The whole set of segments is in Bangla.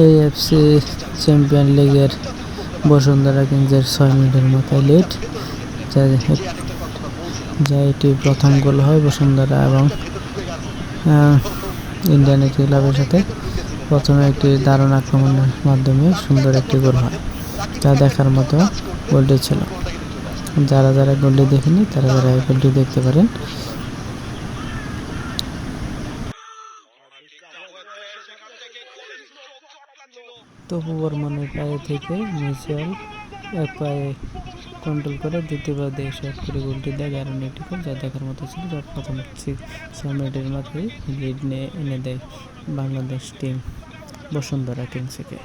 এএফসি চ্যাম্পিয়ন লিগের বসুন্ধরা কিংসের ছয় মিনিটের মাথায় লিড যা যা এটি প্রথম গোল হয় বসুন্ধরা এবং ইন্ডিয়ান একটি ক্লাবের সাথে। প্রথমে একটি দারুণ আক্রমণের মাধ্যমে সুন্দর একটি গোল হয়। তা দেখার মতো গোলটি ছিল। যারা যারা গোলটি দেখেনি তারা যারা এই গোলটি দেখতে পারেন। তপু বর্মনের পায়ে থেকে মিউচুয়াল এক পায়ে কন্ট্রোল করে দ্বিতীয়বার দিয়ে শট করে গোলটি দেয় দারুণ একটি গোল যা দেখার মতো ছিল যা প্রথম ছয় মিনিটের মাথায় লিড নিয়ে এনে দেয় বাংলাদেশ টিম বসুন্ধরা কিংসকে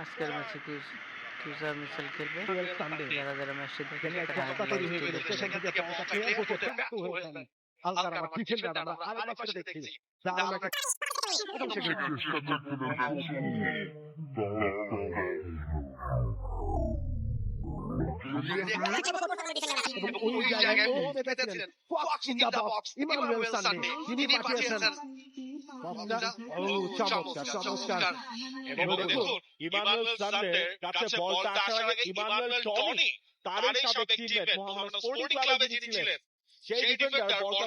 আজকের ম্যাচে কি কিউসার খেলবে? যারা যারা ম্যাচটি দেখেন তারা ওই জায়গায় ও পেতেছিলেন box in the box Emmanuel Sunday তিনি পাঠিয়েছেন তারই সাবেক টিমমেট মোহামেডান স্পোর্টিং ক্লাবে যিনি ছিলেন সেই ডিফেন্ডার বলটা